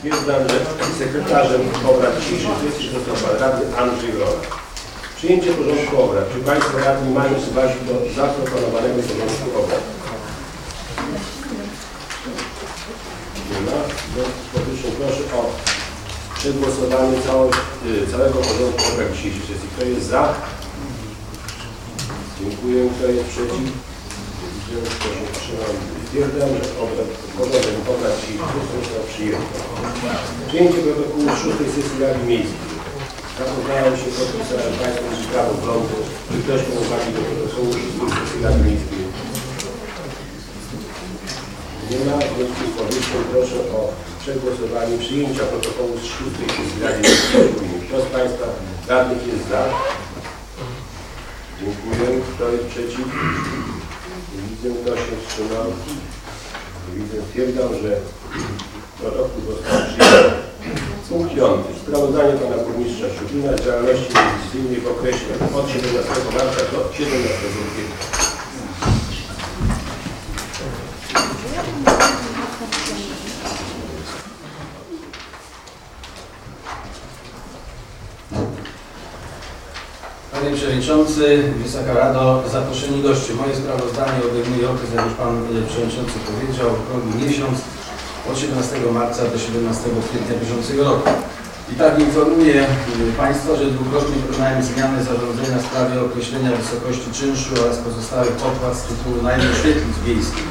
Stwierdzam, że sekretarzem obrad dzisiejszych został pan radny Andrzej Wrona. Przyjęcie porządku obrad. Czy Państwo radni mają uwagi do zaproponowanego porządku obrad? Nie ma. W powyższym proszę o przegłosowanie całość, y, całego porządku obrad dzisiejszej sesji. Kto jest za? Dziękuję. Kto jest przeciw? Kto się wstrzymał. Stwierdzam, że obrad, porządek obrad sesji został przyjęty. Przyjęcie protokołu szóstej sesji Rady Miejskiej. Zapoznałem się podpisałem Państwu z prawo prądu. Czy ktoś ma uwagi do protokołu szóstej sesji Rady Miejskiej? Nie ma. W związku z powyższym proszę o przegłosowanie przyjęcia protokołu z szóstej sesji Rady Miejskiej. Kto z Państwa radnych jest za? Dziękuję. Kto jest przeciw? Widzę. Kto się wstrzymał? Widzę. Stwierdzam, że protokół został przyjęty. Punkt piąty. Sprawozdanie Pana Burmistrza Szubina z działalności inwestycyjnej w okresie od 17 marca do 17 kwietnia. Panie Przewodniczący, Wysoka Rado, zaproszeni goście. Moje sprawozdanie obejmuje okres, jak już Pan e, Przewodniczący powiedział, okrągły miesiąc od 17 marca do 17 kwietnia bieżącego roku. I tak informuję e, Państwa, że dwukrotnie dokonałem zmiany zarządzenia w sprawie określenia wysokości czynszu oraz pozostałych opłat z tytułu najmu świetlic wiejskich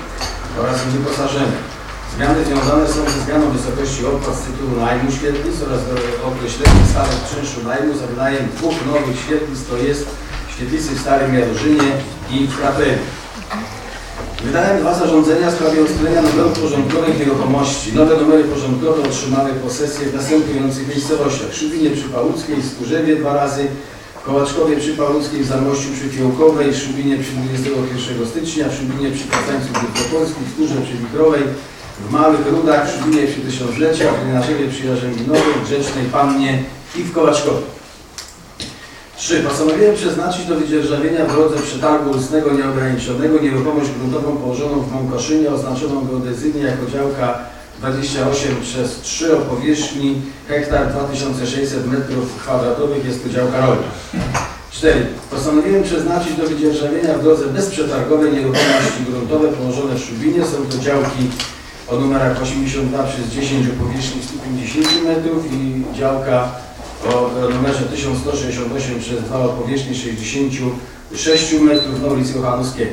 oraz wyposażenia. Zmiany związane są ze zmianą wysokości opłat z tytułu najmu świetlic oraz określeniem stawek czynszu najmu za wynajem dwóch nowych świetlic, to jest świetlicy w Starym Jarzynie i w Krapewie. Wydałem dwa zarządzenia w sprawie ustalenia numerów porządkowych nieruchomości. Nowe numery porządkowe otrzymane posesje w następujących miejscowościach. Szubinie przy Pałuckiej, Skórzewie dwa razy, Kołaczkowie przy Pałuckiej, w Zamościu przy Fiołkowej, w Szubinie przy 21 stycznia, Szubinie przy Kazańcu Wielkopolskim, Skórze przy Wikrowej, w Małych Rudach, w Szubinie przy Tysiąclecia, w Rynaczewie przy Jarzębinowej, w Grzecznej Pannie i w Kołaczkowie. 3. Postanowiłem przeznaczyć do wydzierżawienia w drodze przetargu ustnego nieograniczonego nieruchomość gruntową położoną w Mąkoszynie, oznaczoną geodezyjnie jako działka 28 przez 3 o powierzchni hektar 2600 m2, jest to działka rolna. 4. Postanowiłem przeznaczyć do wydzierżawienia w drodze bezprzetargowej nieruchomości gruntowe położone w Szubinie. Są to działki o numerach 82 przez 10 o powierzchni 150 metrów i działka o numerze 1168 przez 2 o powierzchni 66 metrów na ulicy Kochanowskiego.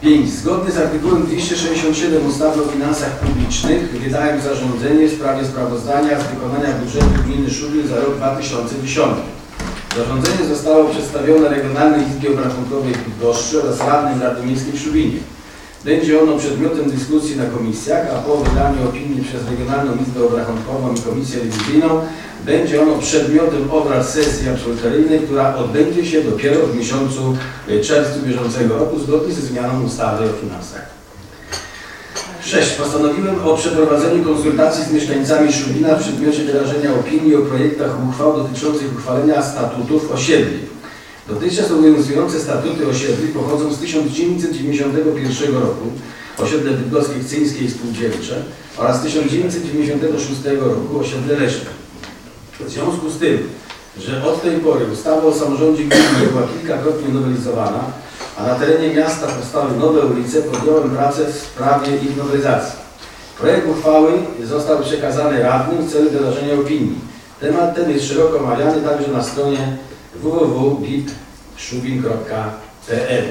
5. Zgodnie z artykułem 267 ustawy o finansach publicznych wydałem zarządzenie w sprawie sprawozdania z wykonania budżetu gminy Szubin za rok 2010. Zarządzenie zostało przedstawione Regionalnej Izbie Obrachunkowej w Bydgoszczy oraz radnym Rady Miejskiej w Szubinie. Będzie ono przedmiotem dyskusji na komisjach, a po wydaniu opinii przez Regionalną Izbę Obrachunkową i Komisję Rewizyjną będzie ono przedmiotem obrad sesji absolutoryjnej, która odbędzie się dopiero w miesiącu y, czerwcu bieżącego roku zgodnie ze zmianą ustawy o finansach. 6. Postanowiłem o przeprowadzeniu konsultacji z mieszkańcami Szubina w przedmiocie wyrażenia opinii o projektach uchwał dotyczących uchwalenia statutów osiedli. Dotychczas obowiązujące statuty osiedli pochodzą z 1991 roku, osiedle bydgoskie Chcyńskie i Spółdzielcze oraz 1996 roku osiedle Leśne. W związku z tym, że od tej pory ustawa o samorządzie gminnym była kilkakrotnie nowelizowana, a na terenie miasta powstały nowe ulice, podjąłem pracę w sprawie ich nowelizacji. Projekt uchwały został przekazany radnym w celu wyrażenia opinii. Temat ten jest szeroko omawiany także na stronie www.bipszubin.pl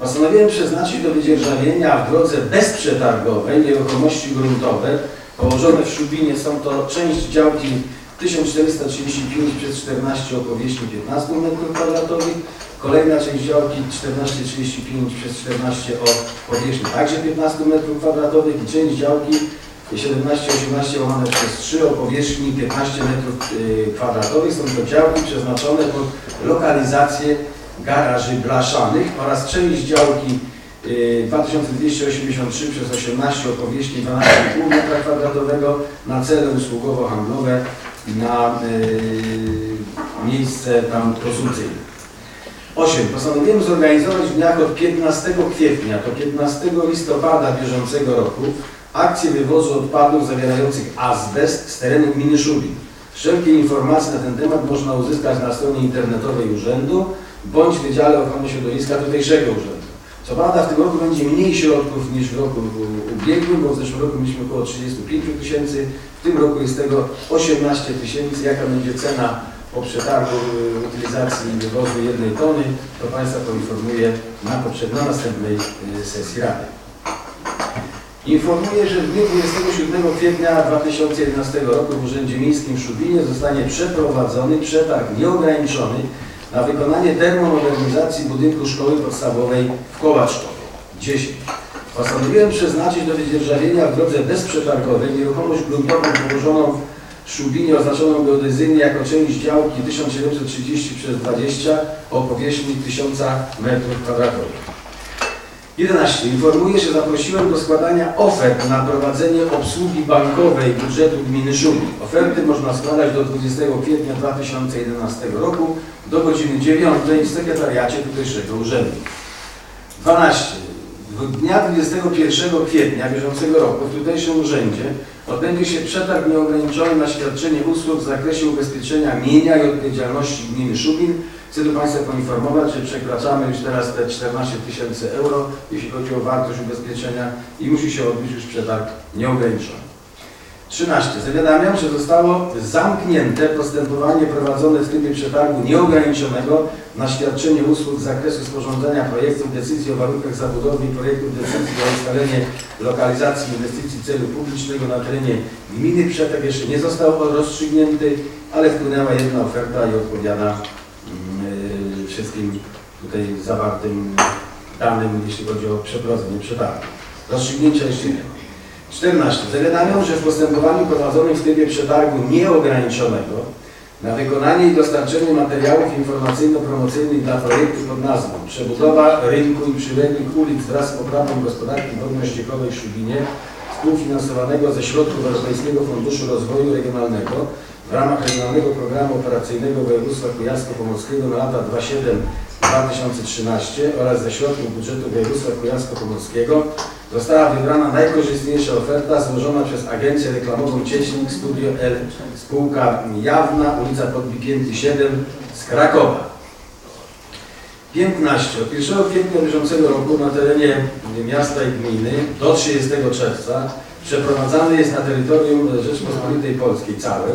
Postanowiłem przeznaczyć do wydzierżawienia w drodze bezprzetargowej nieruchomości gruntowe położone w Szubinie. Są to część działki 1435 przez 14 o powierzchni 15 m2, kolejna część działki 1435 przez 14 o powierzchni także 15 m2 i część działki 1718 łamane przez 3 o powierzchni 15 m2. Są to działki przeznaczone pod lokalizację garaży blaszanych oraz część działki y, 2283 przez 18 o powierzchni 12,5 m2 na cele usługowo-handlowe na y, miejsce tam konsumpcyjne. 8. Postanowiłem zorganizować w dniach od 15 kwietnia do 15 listopada bieżącego roku akcję wywozu odpadów zawierających azbest z terenu gminy Szubin. Wszelkie informacje na ten temat można uzyskać na stronie internetowej urzędu bądź w Wydziale Ochrony Środowiska tutejszego urzędu. Co prawda w tym roku będzie mniej środków niż w roku ubiegłym, bo w zeszłym roku mieliśmy około 35 tysięcy, w tym roku jest tego 18 tysięcy. Jaka będzie cena po przetargu y, utylizacji wywozu jednej tony, to Państwa poinformuję na, poprzed- na następnej y, sesji Rady. Informuję, że w dniu 27 kwietnia 2011 roku w Urzędzie Miejskim w Szubinie zostanie przeprowadzony przetarg nieograniczony na wykonanie termomodernizacji budynku szkoły podstawowej w Kołaczkowie 10. Postanowiłem przeznaczyć do wydzierżawienia w drodze bezprzetargowej nieruchomość gruntową położoną w Szubinie oznaczoną geodezyjnie jako część działki 1730 przez 20 o powierzchni 1000 m2. 11. Informuję, że zaprosiłem do składania ofert na prowadzenie obsługi bankowej budżetu gminy Szubin. Oferty można składać do 20 kwietnia 2011 roku do godziny 9 w sekretariacie tutejszego urzędu. 12. Dnia 21 kwietnia bieżącego roku w tutejszym urzędzie odbędzie się przetarg nieograniczony na świadczenie usług w zakresie ubezpieczenia mienia i odpowiedzialności gminy Szubin. Chcę tu Państwa poinformować, że przekraczamy już teraz te 14 tysięcy euro, jeśli chodzi o wartość ubezpieczenia i musi się odbyć już przetarg nieograniczony. 13. Zawiadamiam, że zostało zamknięte postępowanie prowadzone w trybie przetargu nieograniczonego na świadczenie usług z zakresu sporządzania projektów decyzji o warunkach zabudowy i projektów decyzji o ustalenie lokalizacji inwestycji celu publicznego na terenie gminy. Przetarg jeszcze nie został rozstrzygnięty, ale wpłynęła jedna oferta i odpowiada mm, wszystkim tutaj zawartym danym, jeśli chodzi o przeprowadzenie przetargu. Rozstrzygnięcia jeszcze nie ma. 14. Zawiadamiam, że w postępowaniu prowadzonym w trybie przetargu nieograniczonego na wykonanie i dostarczenie materiałów informacyjno-promocyjnych dla projektu pod nazwą Przebudowa rynku i przyległych ulic wraz z poprawą gospodarki wodno-ściekowej w Szubinie współfinansowanego ze środków Europejskiego Funduszu Rozwoju Regionalnego w ramach Regionalnego Programu Operacyjnego Województwa Kujawsko-Pomorskiego na lata 2007-2013 oraz ze środków budżetu Województwa Kujawsko-Pomorskiego została wybrana najkorzystniejsza oferta złożona przez Agencję Reklamową Cieśnik Studio L spółka jawna, ulica Podbipięty 7 z Krakowa. 15. Od 1 kwietnia bieżącego roku na terenie miasta i gminy do 30 czerwca przeprowadzany jest na terytorium Rzeczpospolitej Polskiej całej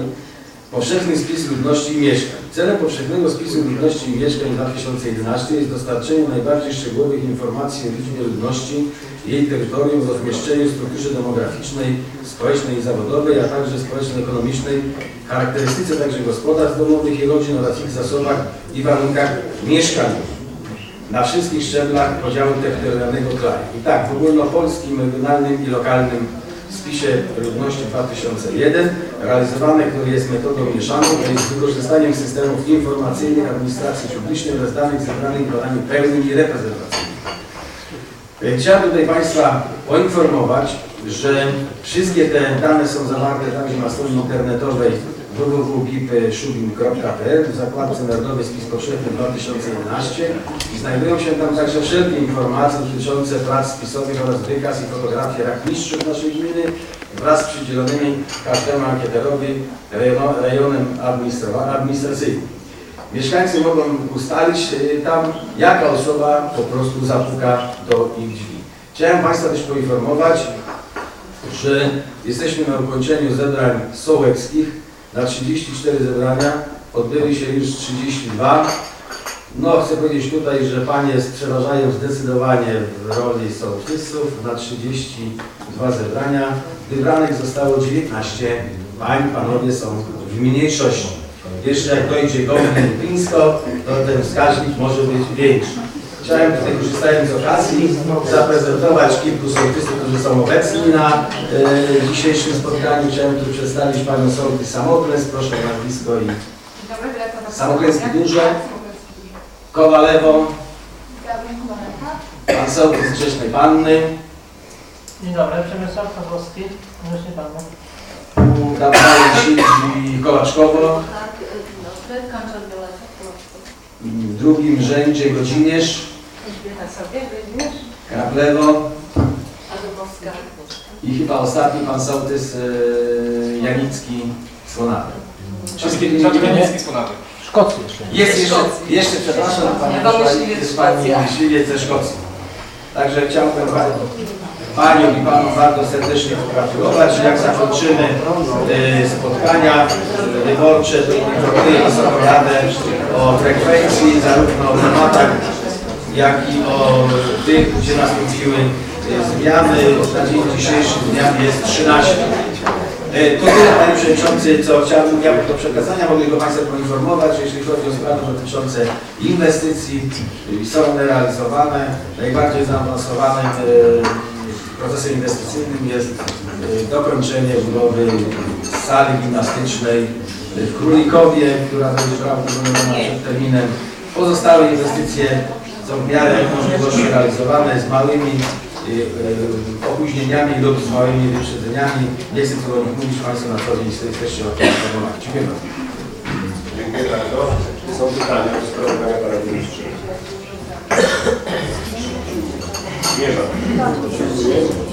powszechny spis ludności i mieszkań. Celem powszechnego spisu ludności i mieszkań 2011 jest dostarczenie najbardziej szczegółowych informacji o liczbie ludności, jej terytorium, rozmieszczeniu, strukturze demograficznej, społecznej i zawodowej, a także społeczno-ekonomicznej, charakterystyce także gospodarstw domowych i rodzin oraz ich zasobach i warunkach mieszkaniowych na wszystkich szczeblach podziału terytorialnego kraju. I tak, w ogólnopolskim, regionalnym i lokalnym spisie ludności 2001 realizowany, który jest metodą mieszaną, jest z wykorzystaniem systemów informacyjnych administracji publicznej oraz danych zebranych w badaniu pełnym i reprezentacyjnym. E, Chciałem tutaj Państwa poinformować, że wszystkie te dane są zawarte także na stronie internetowej www.gipszubin.pl w zakładce Narodowy Spis Powszechny 2011 i znajdują się tam także wszelkie informacje dotyczące prac spisowych oraz wykaz i fotografie rachmistrzów naszej gminy wraz z przydzielonymi każdemu ankieterowi rejonem administra- administracyjnym. Mieszkańcy mogą ustalić y, tam, jaka osoba po prostu zapuka do ich drzwi. Chciałem Państwa też poinformować, że jesteśmy na ukończeniu zebrań sołeckich. Na 34 zebrania odbyły się już 32. No, chcę powiedzieć tutaj, że Panie przeważają zdecydowanie w roli sołtysów. Na 32 zebrania wybranych zostało 19 pań. Panowie są w mniejszości. Jeszcze jak dojdzie Gowin Pińsko, to ten wskaźnik może być większy. Chciałem tutaj, korzystając z okazji, zaprezentować kilku sołtysów, którzy są obecni na e, dzisiejszym spotkaniu. Chciałem tu przedstawić Panią sołtys Samokręs. Proszę na blisko i. Samokręcki duże. Kowalewą, pan sołtys Grzecznej Panny, Dzień dobry, Przemysław Kozłowski, Grzecznie Panu. Dawaj siedzi Kołaczkowo, Tak, dobry, kończę biolecie Polsku. w drugim rzędzie Godziniesz, Elżbieta sobie? Kraplewo, i chyba ostatni pan sołtys e, Janicki z Konawy. Wszystkie niemiecki słonawy? Szkocji jeszcze. Jest jeszcze, jeszcze przepraszam, pani Domyślnie jest z pani myśliwiec ze Szkocji. Także chciałbym pani, Paniom i Panom bardzo serdecznie pogratulować. Jak zakończymy e, spotkania e, wyborcze, to informuję Wysoką Radę o frekwencji, zarówno o tematach, jak i o tych, gdzie nastąpiły e, zmiany. Na dzień dzisiejszy zmian jest 13. E, To tyle Panie Przewodniczący, co chciałbym miał do przekazania. Mogę go Państwa poinformować, że jeśli chodzi o sprawy dotyczące inwestycji, y, są one realizowane. Najbardziej zaawansowanym e, procesem inwestycyjnym jest e, dokończenie budowy sali gimnastycznej w Królikowie, która będzie prawdopodobnie przed terminem. Pozostałe inwestycje są w miarę możliwości realizowane z małymi y, y, opóźnieniami lub z małymi wyprzedzeniami. Nie chcę tu o nich mówić, Państwo na co dzień jesteście o tym informowani. Dziękuję bardzo. Dziękuję bardzo. Czy są pytania do sprawozdania Pana Burmistrza? Nie ma. Dziękuję.